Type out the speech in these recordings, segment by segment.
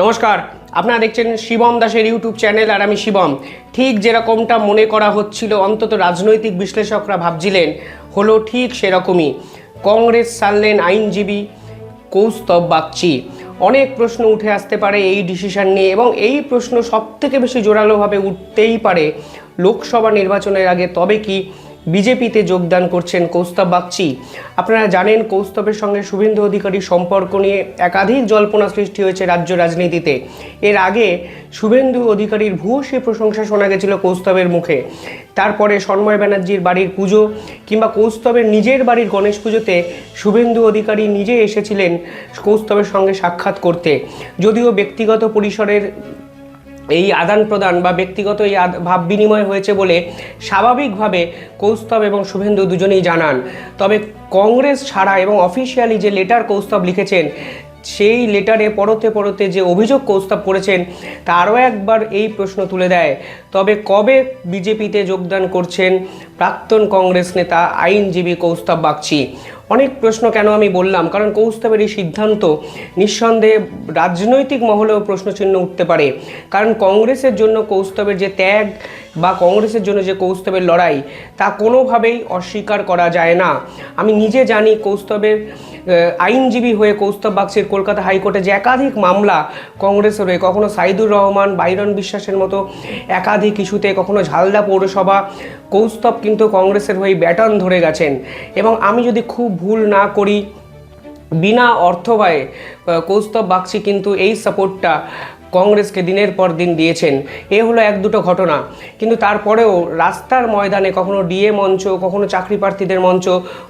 নমস্কার, আপনারা দেখছেন শিবম দাসের ইউটিউব চ্যানেল আর আমি শিবম। ঠিক যেরকমটা মনে করা হচ্ছিল, অন্তত রাজনৈতিক বিশ্লেষকরা ভাবছিলেন, হলো ঠিক সেরকমই। কংগ্রেস সারলেন আইনজীবী কৌস্তব বাগচি। অনেক প্রশ্ন উঠে আসতে পারে এই ডিসিশন নিয়ে এবং এই প্রশ্ন সব থেকে বেশি জোরালোভাবে উঠতেই পারে লোকসভা নির্বাচনের আগে। তবে কি বিজেপিতে যোগদান করছেন কৌস্তব বাগচি। আপনারা জানেন, কৌস্তবের সঙ্গে শুভেন্দু অধিকারীর সম্পর্ক নিয়ে একাধিক জল্পনা সৃষ্টি হয়েছে রাজ্য রাজনীতিতে। এর আগে শুভেন্দু অধিকারীর ভূয়সী প্রশংসা শোনা গেছিল কৌস্তবের মুখে। তারপরে সন্ময় ব্যানার্জির বাড়ির পুজো কিংবা কৌস্তবের নিজের বাড়ির গণেশ পুজোতে শুভেন্দু অধিকারী নিজে এসেছিলেন কৌস্তবের সঙ্গে সাক্ষাৎ করতে। যদিও ব্যক্তিগত পরিসরের এই আদান প্রদান বা ব্যক্তিগত এই ভাব বিনিময় হয়েছে বলে স্বাভাবিকভাবে কৌস্তব এবং শুভেন্দু দুজনেই জানান। তবে কংগ্রেস ছাড়া এবং অফিসিয়ালি যে লেটার কৌস্তব লিখেছেন, সেই লেটারে পড়তে পরতে যে অভিযোগ কৌস্তব করেছেন তা আরও একবার এই প্রশ্ন তুলে দেয়। তবে কবে বিজেপিতে যোগদান করছেন প্রাক্তন কংগ্রেস নেতা, আইনজীবী কৌস্তব বাগচি। অনেক প্রশ্ন কেন আমি বললাম, কারণ কৌস্তবের এই সিদ্ধান্ত নিঃসন্দেহে রাজনৈতিক মহলেও প্রশ্নচিহ্ন উঠতে পারে। কারণ কংগ্রেসের জন্য কৌস্তবের যে ত্যাগ বা কংগ্রেসের জন্য যে কৌস্তবের লড়াই, তা কোনোভাবেই অস্বীকার করা যায় না। আমি নিজে জানি কৌস্তবের আইনজীবী হয়ে কৌস্তব বাগচির কলকাতা হাইকোর্টে যে একাধিক মামলা কংগ্রেসের হয়ে কখনো সাইদুর রহমান, বাইরন বিশ্বাসের মতো একাধিক ইস্যুতে, কখনো ঝালদা পৌরসভা, কৌস্তব কিন্তু কংগ্রেসের হয়ে ব্যাটন ধরে গেছেন। এবং আমি যদি খুব ভুল না করি, বিনা অর্থ কৌস্তব বাগচি কিন্তু এই সাপোর্টটা কংগ্রেসকে দিনের পর দিন দিয়েছেন। এ হলো এক দুটো ঘটনা। কিন্তু তারপরেও রাস্তার ময়দানে কখনো ডিএ মঞ্চ, কখনো চাকরি প্রার্থীদের মঞ্চ,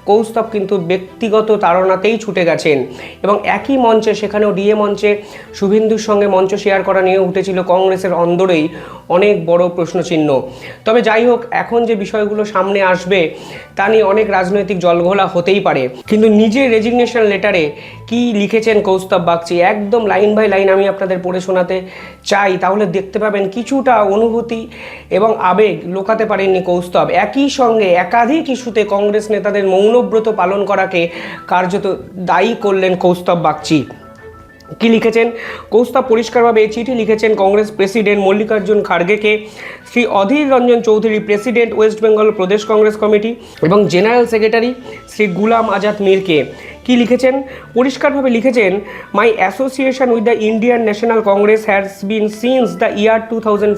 কৌস্তব কিন্তু ব্যক্তিগত তাড়নাতেই ছুটে গেছেন। এবং একই মঞ্চে, সেখানেও ডিএ মঞ্চে শুভেন্দুর সঙ্গে মঞ্চ শেয়ার করা নিয়ে উঠেছিল কংগ্রেসের অন্দরেই অনেক বড় প্রশ্নচিহ্ন। তবে যাই হোক, এখন যে বিষয়গুলো সামনে আসবে, তা নিয়ে অনেক রাজনৈতিক জলঘোলা হতেই পারে। কিন্তু নিজের রেজিগনেশন লেটারে কি লিখেছেন কৌস্তব বাগচি? একদম লাইন বাই লাইন আমি আপনাদের পড়ে শোনাতে চাই, তাহলে দেখতে পাবেন কিছুটা অনুভূতি এবং আবেগ লোকাতে পারেননি কৌস্তব। একই সঙ্গে একাধিক ইস্যুতে কংগ্রেস নেতাদের মৌনব্রত পালন করাকে কার্যত দায়ী করলেন কৌস্তব বাগচি। কি লিখেছেন? কৌস্তব পরিষ্কারভাবে চিঠি লিখেছেন Congress president Mallikarjun খাড়গেকে Shri Adhir Ranjan Chowdhury president West Bengal Pradesh Congress committee এবং জেনারেল সেক্রেটারি শ্রী গুলাম আজাদ মীরকে। কি লিখেছেন? পরিষ্কারভাবে লিখেছেন my association with the Indian National Congress has been since the year two thousand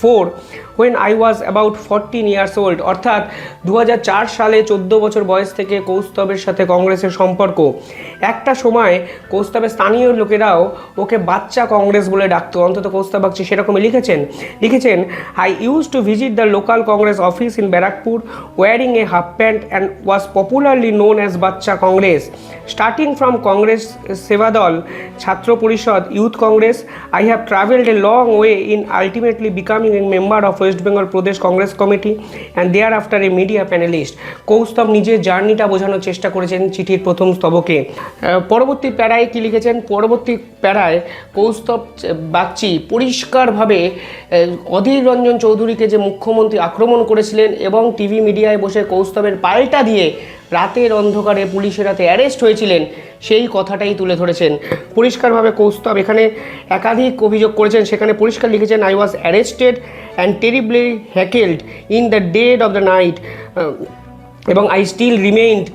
four when I was about fourteen years old অর্থাৎ দু হাজার চার সালে চোদ্দ বছর বয়স থেকে কৌস্তবের সাথে কংগ্রেসের সম্পর্ক। একটা সময় কৌস্তবের স্থানীয় লোকেরাও ওকে বাচ্চা কংগ্রেস বলে ডাকতো। অন্তত কৌস্তব বাগচি সেরকমই লিখেছেন। লিখেছেন I use to visit the local Congress office in Barrackpore wearing a half pant and was popularly known as bachcha Congress starting from Congress Sevadal Chhatra Parishad youth Congress I have travelled a long way in ultimately becoming a member of West Bengal Pradesh Congress committee and thereafter a media panelist Kaustav নিজের জার্নিটা বোঝানোর চেষ্টা করেছেন চিঠির প্রথম স্তবকে। পরবর্তী প্যারায় কি লিখেছেন? পরবর্তী প্যারায় কৌস্তব বাগচি পরিষ্কারভাবে অধীর রঞ্জন চৌধুরীকে যে মুখ্যমন্ত্রী আক্রমণ করেছিলেন এবং টিভি মিডিয়ায় বসে কৌস্তবের পাল্টা দিয়ে রাতের অন্ধকারে পুলিশের হাতে অ্যারেস্ট হয়েছিলেন, সেই কথাটাই তুলে ধরেছেন। পরিষ্কারভাবে কৌস্তব, এখানে একাধিক অভিযোগ করেছেন। সেখানে পরিষ্কার লিখেছেন I was arrested and terribly heckled in the dead of the night এবং I still remained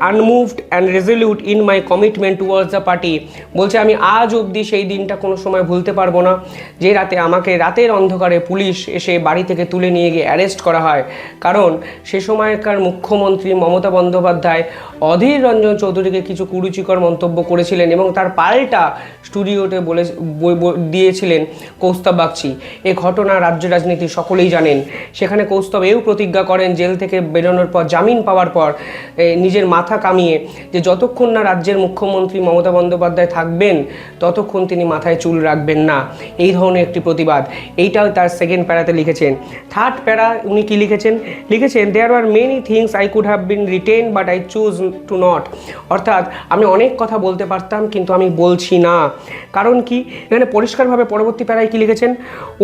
unmoved and resolute in my commitment towards the party বলছে আমি আজ অবধি সেই দিনটা কোনো সময় ভুলতে পারব না যে রাতে আমাকে রাতের অন্ধকারে পুলিশ এসে বাড়ি থেকে তুলে নিয়ে গিয়ে অ্যারেস্ট করা হয়। কারণ সে সময়কার মুখ্যমন্ত্রী মমতা বন্দ্যোপাধ্যায় অধীর রঞ্জন চৌধুরীকে কিছু কুরুচিকর মন্তব্য করেছিলেন এবং তার পাল্টা স্টুডিওতে বলে দিয়েছিলেন কৌস্তব বাগচি। এ ঘটনা রাজ্য রাজনীতি সকলেই জানেন। সেখানে কৌস্তব এও প্রতিজ্ঞা করেন জেল থেকে বেরোনোর পর জামিন পাওয়ার পর এ, নিজের মাথা কামিয়ে যে যতক্ষণ না রাজ্যের মুখ্যমন্ত্রী মমতা বন্দ্যোপাধ্যায় থাকবেন, ততক্ষণ তিনি মাথায় চুল রাখবেন না। এই ধরনের একটি প্রতিবাদ। এইটাও তার সেকেন্ড প্যারাতে লিখেছেন। থার্ড প্যারা উনি কি লিখেছেন? লিখেছেন there are many things I could have been written but I choose to not অর্থাৎ আমি অনেক কথা বলতে পারতাম, কিন্তু আমি বলছি না। কারণ কি? এখানে পরিষ্কারভাবে পরবর্তী প্যারায় কি লিখেছেন?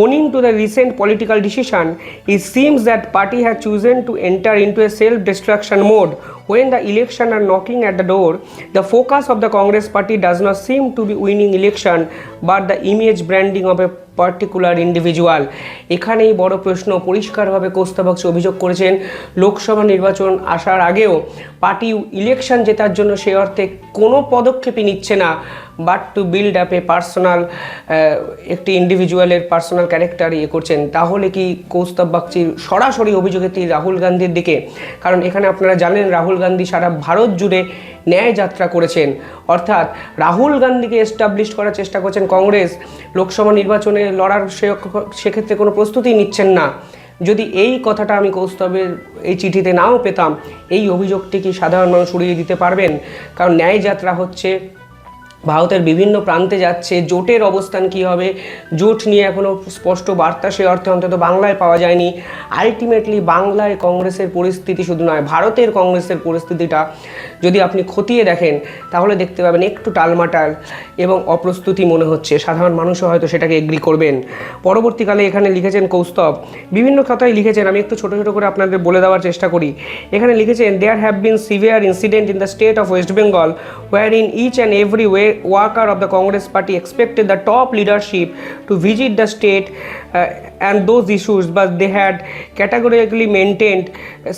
Owing to the recent political decision it seems that party has chosen to enter into a self destruction mode when the election are knocking at the door, the focus of the Congress party does not seem to be winning election but the image branding of a particular individual এখানেই বড় প্রশ্ন, পরিষ্কারভাবে কোস্তাবক্সি অভিযোগ করেছেন, লোকসভা নির্বাচন আসার আগেও party election জেতার জন্য সে অর্থে কোনো পদক্ষেপই নিচ্ছে না। But to build up a personal একটি ইন্ডিভিজুয়ালের পার্সোনাল ক্যারেক্টার ইয়ে করছেন, তাহলে কি কৌস্তব বাগচির সরাসরি অভিযোগের তীর রাহুল গান্ধীর দিকে? কারণ এখানে আপনারা জানেন, রাহুল গান্ধী সারা ভারত জুড়ে ন্যায় যাত্রা করেছেন। অর্থাৎ রাহুল গান্ধীকে এস্টাবলিশ করার চেষ্টা করছেন কংগ্রেস। লোকসভা নির্বাচনে লড়ার সে সেক্ষেত্রে কোনো প্রস্তুতি নিচ্ছেন না। যদি এই কথাটা আমি কৌস্তবের এই চিঠিতে নাও পেতাম, এই অভিযোগটি কি সাধারণ মানুষ উড়িয়ে দিতে পারবেন? কারণ ন্যায় যাত্রা হচ্ছে ভারতের বিভিন্ন প্রান্তে যাচ্ছে। জোটের অবস্থান কি হবে? জোট নিয়ে এখনও স্পষ্ট বার্তা সে অর্থে অন্তত বাংলায় পাওয়া যায়নি। আলটিমেটলি বাংলায় কংগ্রেসের পরিস্থিতি শুধু নয়, ভারতের কংগ্রেসের পরিস্থিতিটা যদি আপনি খতিয়ে দেখেন, তাহলে দেখতে পাবেন একটু টালমাটাল এবং অপ্রস্তুতি মনে হচ্ছে। সাধারণ মানুষও হয়তো সেটাকে এগ্রি করবেন। পরবর্তীকালে এখানে লিখেছেন কৌস্তব। বিভিন্ন কথাই লিখেছেন, আমি একটু ছোটো ছোটো করে আপনাদের বলে দেওয়ার চেষ্টা করি। এখানে লিখেছেন there have been severe incident in the state of West Bengal where in each and every way worker of the Congress party expected the top leadership to visit the state uh, and those issues but they had categorically maintained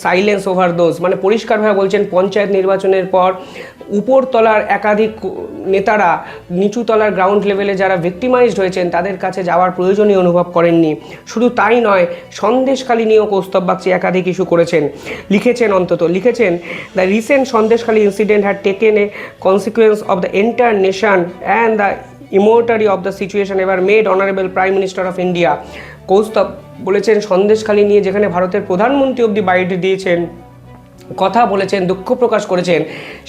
silence over those. মানে পরিষ্কারভাবে বলছেন, পঞ্চায়েত নির্বাচনের পর উপরতলার একাধিক নেতারা নিচুতলার ground লেভেলে যারা victimised হয়েছেন, তাদের কাছে যাওয়ার প্রয়োজনই অনুভব করেননি শুধু তাই নয়, সন্দেশখালী নিয়েও কৌস্তব বাগচি একাধিক ইস্যু করেছেন লিখেছেন অন্তত, লিখেছেন the recent Sandeshkhali incident had taken a consequence of the entire nation and the ইমোটারি of the situation এবার made honourable prime minister of India. Kaustav বলেছেন, সন্দেশখালী নিয়ে যেখানে ভারতের প্রধানমন্ত্রী অবধি বাইরে দিয়েছেন, কথা বলেছেন, দুঃখ প্রকাশ করেছেন,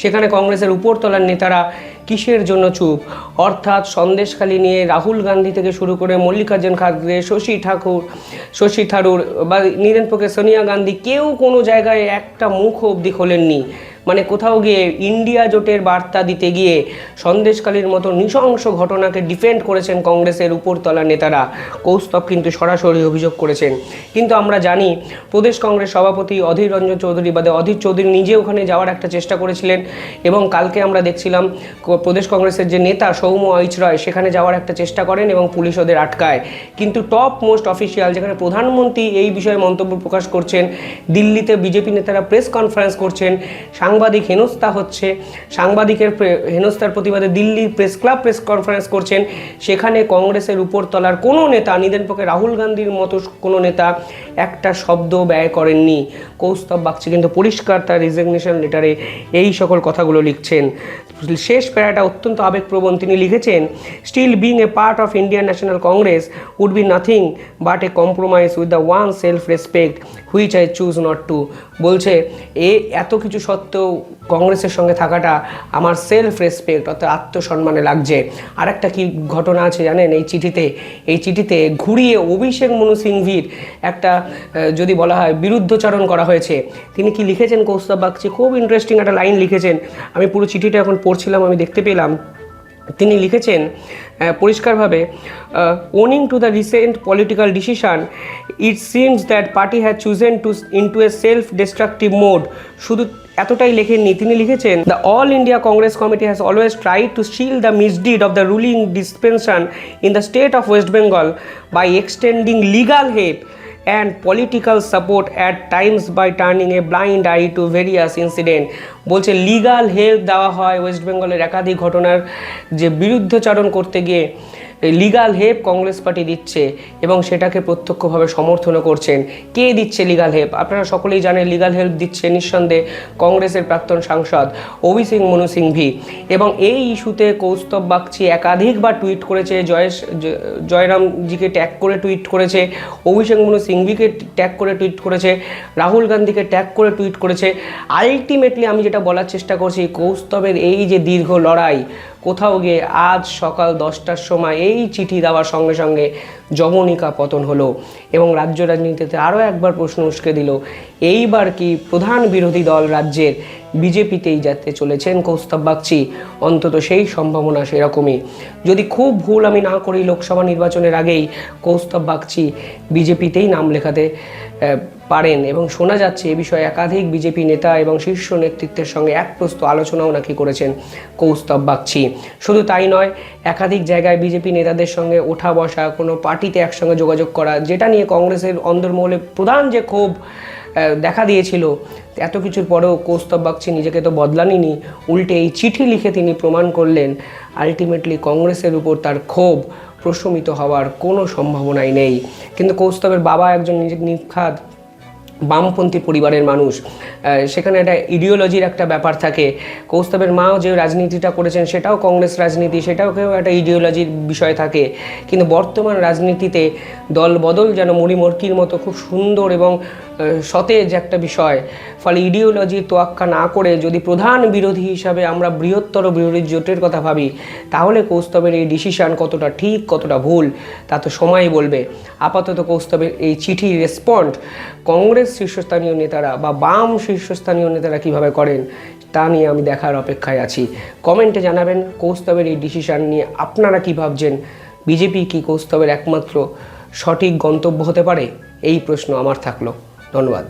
সেখানে কংগ্রেসের উপরতলার নেতারা কিসের জন্য চুপ? অর্থাৎ সন্দেশখালী নিয়ে রাহুল গান্ধী থেকে শুরু করে মল্লিকার্জুন খাড়গে শশী ঠাকুর, শশী থারুর বা নীরেন পক্ষে সোনিয়া গান্ধী কেউ কোনো জায়গায় একটা মুখ অবধি খোলেননি। মানে কোথাও গিয়ে ইন্ডিয়া জোটের বার্তা দিতে গিয়ে সন্দেশকালীর মতো নৃশংস ঘটনাকে ডিফেন্ড করেছেন কংগ্রেসের উপরতলার নেতারা। কৌস্তব কিন্তু সরাসরি অভিযোগ করেছেন। কিন্তু আমরা জানি, প্রদেশ কংগ্রেস সভাপতি অধীর রঞ্জন চৌধুরী বাদে অধীর চৌধুরী নিজে ওখানে যাওয়ার একটা চেষ্টা করেছিলেন এবং কালকে আমরা দেখছিলাম, প্রদেশ কংগ্রেসের যে নেতা সৌম্য ঐচরয় সেখানে যাওয়ার একটা চেষ্টা করেন এবং পুলিশ ওদের আটকায়। কিন্তু টপ মোস্ট অফিসিয়াল যেখানে প্রধানমন্ত্রী এই বিষয়ে মন্তব্য প্রকাশ করছেন, দিল্লিতে বিজেপি নেতারা প্রেস কনফারেন্স করছেন সাংবাদিক হেনস্থা হচ্ছে। সাংবাদিকের হেনস্থার প্রতিবাদে দিল্লির প্রেস ক্লাব প্রেস কনফারেন্স করছেন। সেখানে কংগ্রেসের উপরতলার কোনো নেতা নিদেন পক্ষে রাহুল গান্ধীর মতো কোনো নেতা একটা শব্দ ব্যয় করেননি। কৌস্তব বাগচি কিন্তু পরিষ্কার তার রিজিগনেশন লেটারে এই সকল কথাগুলো লিখছেন। শেষ প্যারাটা অত্যন্ত আবেগপ্রবণ তিনি লিখেছেন still being a part of Indian National Congress would be nothing but a compromise with the one self respect which I choose not to বলছে, এ এত কিছু সত্ত্বেও কংগ্রেসের সঙ্গে থাকাটা আমার সেলফ রেসপেক্ট অর্থাৎ আত্মসম্মানে লাগছে। আর একটা কি ঘটনা আছে জানেন এই চিঠিতে? এই চিঠিতে ঘুরিয়ে অভিষেক মনু সিংভির একটা যদি বলা হয় বিরুদ্ধচারণ করা হয়েছে। তিনি কি লিখেছেন কৌস্তব বাগচি? খুব ইন্টারেস্টিং একটা লাইন লিখেছেন। আমি পুরো চিঠিটা এখন পড়ছিলাম, আমি দেখতে পেলাম। তিনি লিখেছেন পরিষ্কারভাবে owing to the recent political decision it seems that party has chosen to into a self destructive mode শুধু এতটাই লেখেননি, তিনি লিখেছেন the all India Congress committee has always try to shield the misdeed of the ruling dispensation in the state of West Bengal by extending legal help and political support at times by turning a blind eye to various incident বলছে legal help দেওয়া হয় West বেঙ্গলের একাধিক ঘটনার যে বিরুদ্ধচারণ করতে গিয়ে legal help Congress party দিচ্ছে এবং সেটাকে প্রত্যক্ষভাবে সমর্থনও করছেন। কে দিচ্ছে লিগাল হেল্প আপনারা সকলেই জানেন লিগাল হেল্প দিচ্ছে নিঃসন্দেহে কংগ্রেসের প্রাক্তন সাংসদ অভিষেক মনু সিংভি। এবং এই ইস্যুতে কৌস্তব বাগচি একাধিকবার টুইট করেছে, জয়েশ জয়রামজিকে ট্যাগ করে টুইট করেছে অভিষেক মনু সিংভিকে ট্যাগ করে টুইট করেছে, রাহুল গান্ধীকে ট্যাগ করে টুইট করেছে। আলটিমেটলি আমি যেটা বলার চেষ্টা করছি, কৌস্তবের এই যে দীর্ঘ লড়াই কোথাও গিয়ে আজ সকাল দশটার সময় এই চিঠি দেওয়ার সঙ্গে সঙ্গে জমনিকা পতন হলো এবং রাজ্য রাজনীতিতে আরও একবার প্রশ্ন উস্কে দিল, এইবার কি প্রধান বিরোধী দল রাজ্যের বিজেপিতেই যেতে চলেছেন কৌস্তব বাগচি? অন্তত সেই সম্ভাবনা সেরকমই। যদি খুব ভুল আমি না করি লোকসভা নির্বাচনের আগেই কৌস্তব বাগচি বিজেপিতেই নাম লেখাতে পারেন এবং শোনা যাচ্ছে এ বিষয়ে একাধিক বিজেপি নেতা এবং শীর্ষ নেতৃত্বের সঙ্গে এক প্রস্ত আলোচনাও নাকি করেছেন কৌস্তব বাগচি। শুধু তাই নয়, একাধিক জায়গায় বিজেপি নেতাদের সঙ্গে ওঠা বসা, কোনো পার্টিতে একসঙ্গে যোগাযোগ করা, যেটা নিয়ে কংগ্রেসের অন্দরমহলে প্রধান যে ক্ষোভ দেখা দিয়েছিল, এত কিছুর পরেও কৌস্তব বাগচি নিজেকে তো বদলানিনি। উল্টে এই চিঠি লিখে তিনি প্রমাণ করলেন আলটিমেটলি কংগ্রেসের উপর তার ক্ষোভ প্রশমিত হওয়ার কোনো সম্ভাবনাই নেই। কিন্তু কৌস্তবের বাবা একজন নিজে নিখাদ বামপন্থী পরিবারের মানুষ। সেখানে একটা ইডিওলজির একটা ব্যাপার থাকে। কৌস্তবের মাও যে রাজনীতিটা করেছেন, সেটাও কংগ্রেস রাজনীতি, সেটাও কেউ একটা ইডিওলজির বিষয় থাকে। কিন্তু বর্তমান রাজনীতিতে দল বদল যেন মুড়িমর্কির মতো খুব সুন্দর এবং সতেজ একটা বিষয়। ফলে ইডিওলজির তোয়াক্কা না করে যদি প্রধান বিরোধী হিসাবে আমরা বৃহত্তর বিরোধী জোটের কথা ভাবি, তাহলে কৌস্তবের এই ডিসিশন কতটা ঠিক, কতটা ভুল, তা তো সময় বলবে। আপাতত কৌস্তবের এই চিঠি রেসপন্ড কংগ্রেস শীর্ষস্থানীয় নেতারা বা বাম শীর্ষস্থানীয় নেতারা কীভাবে করেন, তা নিয়ে আমি দেখার অপেক্ষায় আছি। কমেন্টে জানাবেন, কৌস্তবের এই ডিসিশন নিয়ে আপনারা কি ভাবছেন? বিজেপি কি কৌস্তবের একমাত্র সঠিক গন্তব্য হতে পারে? এই প্রশ্ন আমার থাকল। ধন্যবাদ।